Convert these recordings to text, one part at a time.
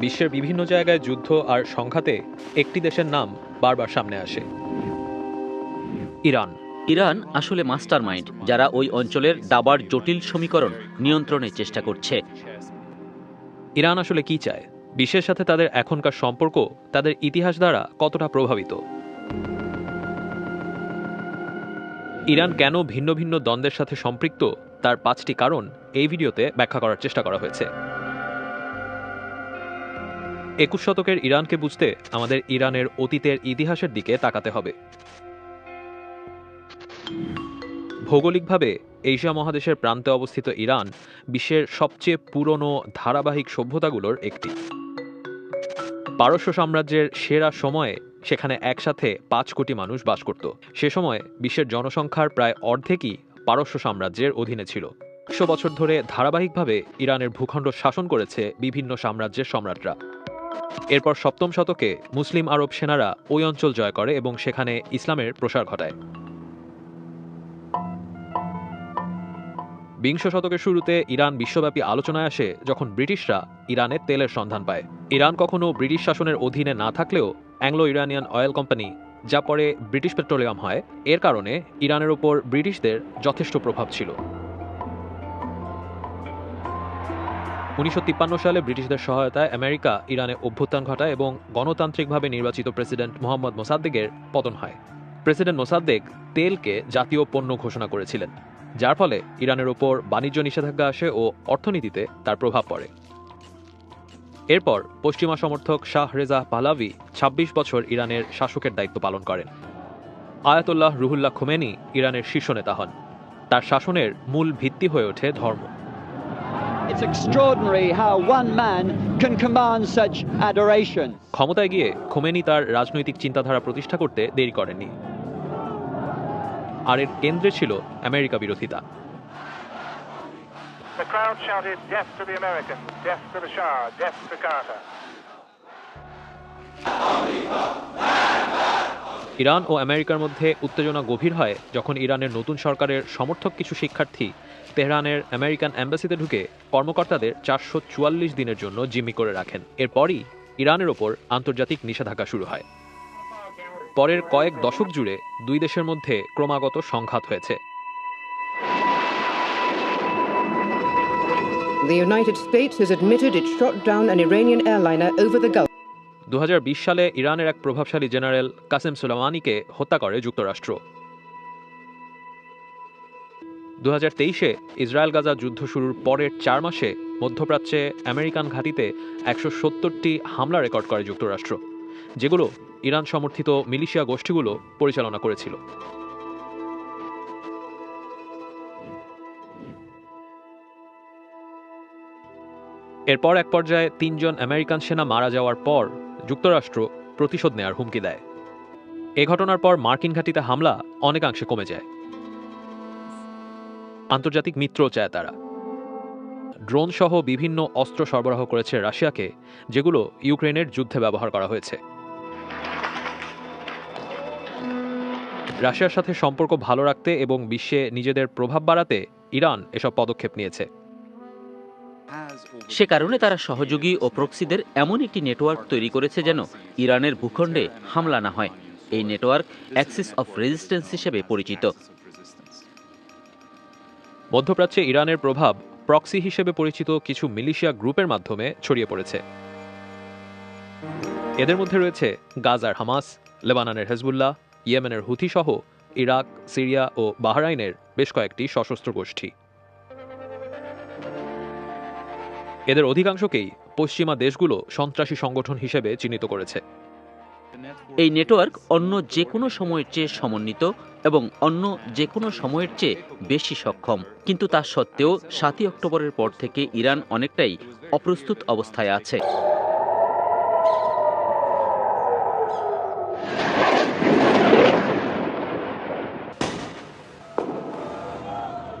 বিশ্বের বিভিন্ন জায়গায় যুদ্ধ আর সংঘাতে একটি দেশের নাম বারবার সামনে আসে। ইরান। ইরান আসলে মাস্টার মাইন্ড যারা ওই অঞ্চলের দাবার জটিল সমীকরণ নিয়ন্ত্রণের চেষ্টা করছে। ইরান আসলে কি চায়? বিশ্বের সাথে তাদের এখনকার সম্পর্ক তাদের ইতিহাস দ্বারা কতটা প্রভাবিত? ইরান কেন ভিন্ন ভিন্ন দ্বন্দ্বের সাথে সম্পৃক্ত? তার পাঁচটি কারণ এই ভিডিওতে ব্যাখ্যা করার চেষ্টা করা হয়েছে। একুশ শতকের ইরানকে বুঝতে আমাদের ইরানের অতীতের ইতিহাসের দিকে তাকাতে হবে। ভৌগোলিকভাবে এশিয়া মহাদেশের প্রান্তে অবস্থিত ইরান বিশ্বের সবচেয়ে পুরনো ধারাবাহিক সভ্যতাগুলোর একটি। পারস্য সাম্রাজ্যের সেরা সময়ে সেখানে একসাথে পাঁচ কোটি মানুষ বাস করত। সে সময় বিশ্বের জনসংখ্যার প্রায় অর্ধেকই পারস্য সাম্রাজ্যের অধীনে ছিল। একশো বছর ধরে ধারাবাহিকভাবে ইরানের ভূখণ্ড শাসন করেছে বিভিন্ন সাম্রাজ্যের সম্রাটরা। এরপর সপ্তম শতকে মুসলিম আরব সেনারা ওই অঞ্চল জয় করে এবং সেখানে ইসলামের প্রসার ঘটায়। বিংশ শতকের শুরুতে ইরান বিশ্বব্যাপী আলোচনায় আসে যখন ব্রিটিশরা ইরানে তেলের সন্ধান পায়। ইরান কখনো ব্রিটিশ শাসনের অধীনে না থাকলেও অ্যাংলো ইরানিয়ান অয়েল কোম্পানি, যা পরে ব্রিটিশ পেট্রোলিয়াম হয়, এর কারণে ইরানের ওপর ব্রিটিশদের যথেষ্ট প্রভাব ছিল। উনিশশো তিপ্পান্ন সালে ব্রিটিশদের সহায়তায় আমেরিকা ইরানে অভ্যুত্থান ঘটায় এবং গণতান্ত্রিকভাবে নির্বাচিত প্রেসিডেন্ট মোহাম্মদ মোসাদ্দেকের পতন হয়। প্রেসিডেন্ট মোসাদ্দেক তেলকে জাতীয় পণ্য ঘোষণা করেছিলেন, যার ফলে ইরানের ওপর বাণিজ্য নিষেধাজ্ঞা আসে ও অর্থনীতিতে তার প্রভাব পড়ে। এরপর পশ্চিমা সমর্থক শাহ রেজা পালাভি ২৬ বছর ইরানের শাসকের দায়িত্ব পালন করেন। আয়াতুল্লাহ রুহুল্লাহ খোমেনি ইরানের শীর্ষ নেতা হন। তার শাসনের মূল ভিত্তি হয়ে ওঠে ধর্ম। It's extraordinary how one man can command such adoration. ক্ষমতায় গিয়ে খোমেনি তার রাজনৈতিক চিন্তাধারা প্রতিষ্ঠা করতে দেরি করেননি। আর এর কেন্দ্রে ছিল আমেরিকা বিরোধিতা। ইরান ও আমেরিকার মধ্যে উত্তেজনা গভীর হয় যখন ইরানের নতুন সরকারের সমর্থক কিছু শিক্ষার্থী তেহরানের আমেরিকান অ্যাম্বাসিতে ঢুকে কর্মকর্তাদের চারশো চুয়াল্লিশ দিনের জন্য জিম্মি করে রাখেন। এরপরই ইরানের ওপর আন্তর্জাতিক নিষেধাজ্ঞা শুরু হয়। পরের কয়েক দশক জুড়ে দুই দেশের মধ্যে ক্রমাগত সংঘাত হয়েছে। The United States has admitted it shot down an Iranian airliner over the Gulf. দু হাজার বিশ সালে ইরানের এক প্রভাবশালী জেনারেল কাসেম সুলেমানিকে হত্যা করে যুক্তরাষ্ট্র। দু তেইশে ইসরায়েল গাজা যুদ্ধ শুরুর পরের চার মাসে মধ্যপ্রাচ্যে আমেরিকান ঘাঁটিতে একশো সত্তরটি হামলা রেকর্ড করে যুক্তরাষ্ট্র, যেগুলো ইরান সমর্থিত মিলিশিয়া গোষ্ঠীগুলো পরিচালনা করেছিল। এরপর এক পর্যায়ে তিনজন আমেরিকান সেনা মারা যাওয়ার পর যুক্তরাষ্ট্র প্রতিশোধ নেয়ার হুমকি দেয়। এ ঘটনার পর মার্কিন ঘাঁটিতে হামলা অনেকাংশে কমে যায়। আন্তর্জাতিক মিত্র চায় তারা। ড্রোন সহ বিভিন্ন অস্ত্র সরবরাহ করেছে রাশিয়াকে, যেগুলো ইউক্রেনের যুদ্ধে ব্যবহার করা হয়েছে। রাশিয়ার সাথে সম্পর্ক ভালো রাখতে এবং বিশ্বে নিজেদের প্রভাব বাড়াতে ইরান এসব পদক্ষেপ নিয়েছে। সে কারণে তারা সহযোগী ও প্রক্সিদের এমন একটি নেটওয়ার্ক তৈরি করেছে যেন ইরানের ভূখণ্ডে হামলা না হয়। এই নেটওয়ার্ক অ্যাক্সিস অফ রেজিস্ট্যান্স হিসেবে পরিচিত। মধ্যপ্রাচ্যে ইরানের প্রভাব প্রক্সি হিসেবে পরিচিত কিছু মিলিশিয়া গ্রুপের মাধ্যমে ছড়িয়ে পড়েছে। এদের মধ্যে রয়েছে গাজার হামাস, লেবাননের হেজবুল্লাহ, ইয়েমেনের হুথি সহ ইরাক, সিরিয়া ও বাহরাইনের বেশ কয়েকটি সশস্ত্র গোষ্ঠী। এদের অধিকাংশকেই পশ্চিমা দেশগুলো সন্ত্রাসী সংগঠন হিসেবে চিহ্নিত করেছে। এই নেটওয়ার্ক অন্য যে কোনো সময়ের চেয়ে সমন্বিত এবং অন্য যে কোনো সময়ের চেয়ে বেশি সক্ষম। কিন্তু তা সত্ত্বেও সাতই অক্টোবরের পর থেকে ইরান অনেকটাই অপ্রস্তুত অবস্থায় আছে।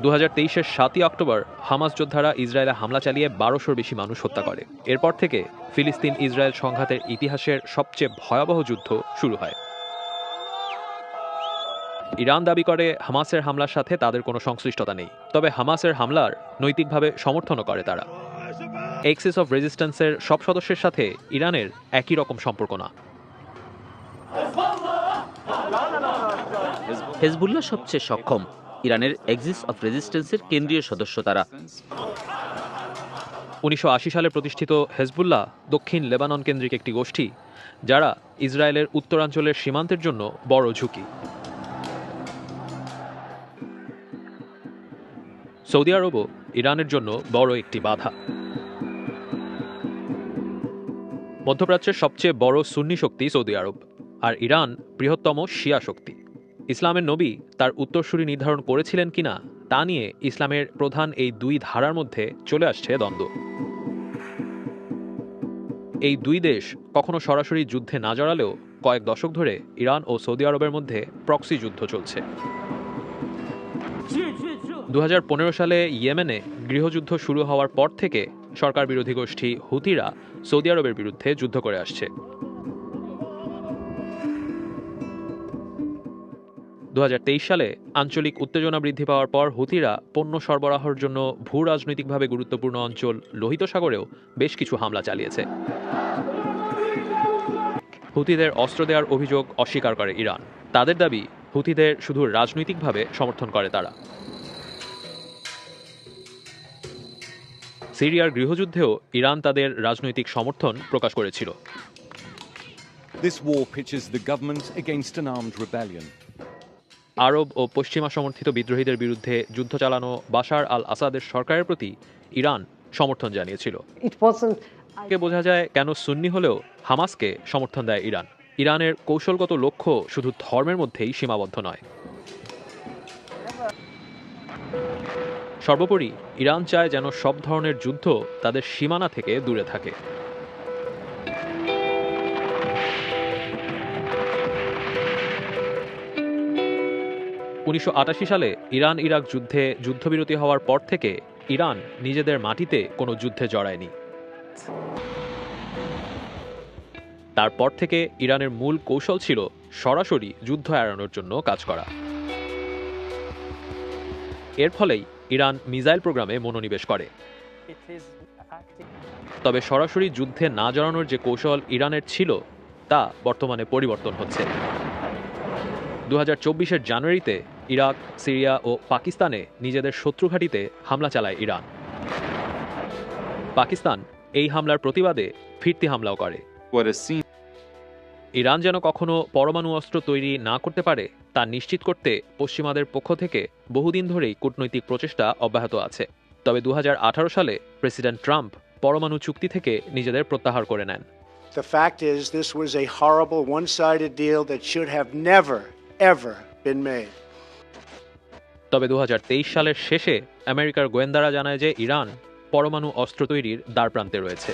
দু হাজার তেইশের সাতই অক্টোবর হামাস যোদ্ধারা ইসরায়েলে হামলা চালিয়ে বারোশোর বেশি মানুষ হত্যা করে। এরপর থেকে ফিলিস্তিন ইসরায়েল সংঘাতের ইতিহাসের সবচেয়ে ভয়াবহ যুদ্ধ শুরু হয়। ইরান দাবি করে হামাসের হামলার সাথে তাদের কোনো সংশ্লিষ্টতা নেই। তবে হামাসের হামলার নৈতিকভাবে সমর্থনও করে তারা। এক্সিস অফ রেজিস্ট্যান্সের সব সদস্যের সাথে ইরানের একই রকম সম্পর্ক না। হেজবুল্লাহ সবচেয়ে সক্ষম। ইরানের এক্সিস অফ রেজিস্ট্যান্সের কেন্দ্রীয় সদস্য তারা। উনিশশো আশি সালে প্রতিষ্ঠিত হেজবুল্লাহ দক্ষিণ লেবানন কেন্দ্রিক একটি গোষ্ঠী, যারা ইসরায়েলের উত্তরাঞ্চলের সীমান্তের জন্য বড় ঝুঁকি। সৌদি আরবও ইরানের জন্য বড় একটি বাধা। মধ্যপ্রাচ্যের সবচেয়ে বড় সুন্নি শক্তি সৌদি আরব, আর ইরান বৃহত্তম শিয়া শক্তি। ইসলামের নবী তার উত্তরসূরি নির্ধারণ করেছিলেন কিনা তা নিয়ে ইসলামের প্রধান এই দুই ধারার মধ্যে চলে আসছে দ্বন্দ্ব। এই দুই দেশ কখনো সরাসরি যুদ্ধে না জড়ালেও কয়েক দশক ধরে ইরান ও সৌদি আরবের মধ্যে প্রক্সি যুদ্ধ চলছে। দু হাজার পনেরো সালে ইয়েমেনে গৃহযুদ্ধ শুরু হওয়ার পর থেকে সরকার বিরোধী গোষ্ঠী হুতিরা সৌদি আরবের বিরুদ্ধে যুদ্ধ করে আসছে। দু হাজার তেইশ সালে আঞ্চলিক উত্তেজনা বৃদ্ধি পাওয়ার পর হুতিরা পণ্য সরবরাহের জন্য ভূ রাজনৈতিকভাবে গুরুত্বপূর্ণ অঞ্চল লোহিত সাগরেও বেশ কিছু হামলা চালিয়েছে। হুতিদের অস্ত্র দেওয়ার অভিযোগ অস্বীকার করে ইরান। তাদের দাবি, হুতিদের শুধু রাজনৈতিকভাবে সমর্থন করে তারা। সিরিয়ার গৃহযুদ্ধেও ইরান তাদের রাজনৈতিক সমর্থন প্রকাশ করেছিল। This war pitches the government against an armed rebellion. আরব ও পশ্চিমা সমর্থিত বিদ্রোহীদের বিরুদ্ধে যুদ্ধ চালানো বাশার আল আসাদের সরকারের প্রতি ইরান সমর্থন জানিয়েছিল। বোঝা যায় কেন সুন্নি হলেও হামাসকে সমর্থন দেয় ইরান। ইরানের কৌশলগত লক্ষ্য শুধু ধর্মের মধ্যেই সীমাবদ্ধ নয়। সর্বোপরি ইরান চায় যেন সব ধরনের যুদ্ধ তাদের সীমানা থেকে দূরে থাকে। উনিশশো আটাশি সালে ইরান ইরাক যুদ্ধে যুদ্ধবিরতি হওয়ার পর থেকে ইরান নিজেদের মাটিতে কোনো যুদ্ধে জড়ায়নি। তারপর থেকে ইরানের মূল কৌশল ছিল সরাসরি যুদ্ধ এড়ানোর জন্য কাজ করা। এর ফলেই ইরান মিসাইল প্রোগ্রামে মনোনিবেশ করে। তবে সরাসরি যুদ্ধে না জড়ানোর যে কৌশল ইরানের ছিল, তা বর্তমানে পরিবর্তন হচ্ছে। দু হাজার জানুয়ারিতে ইরাক সিরিয়া ও পাকিস্তানে নিজেদের শত্রু ঘাঁটিতে হামলা চালায় ইরান। পাকিস্তান এই হামলার প্রতিবাদে ফিরতি হামলাও করে। ইরান যেন কখনো পরমাণু অস্ত্র তৈরি না করতে পারে তা নিশ্চিত করতে পশ্চিমাদের পক্ষ থেকে বহুদিন ধরেই কূটনৈতিক প্রচেষ্টা অব্যাহত আছে। তবে দু হাজার আঠারো সালে প্রেসিডেন্ট ট্রাম্প পরমাণু চুক্তি থেকে নিজেদের প্রত্যাহার করে নেন। The fact is, this was a horrible one sided deal that should have never, ever been made. তবে দু হাজার তেইশ সালের শেষে আমেরিকার গোয়েন্দারা জানায় যে ইরান পরমাণু অস্ত্র তৈরির দ্বারপ্রান্তে রয়েছে।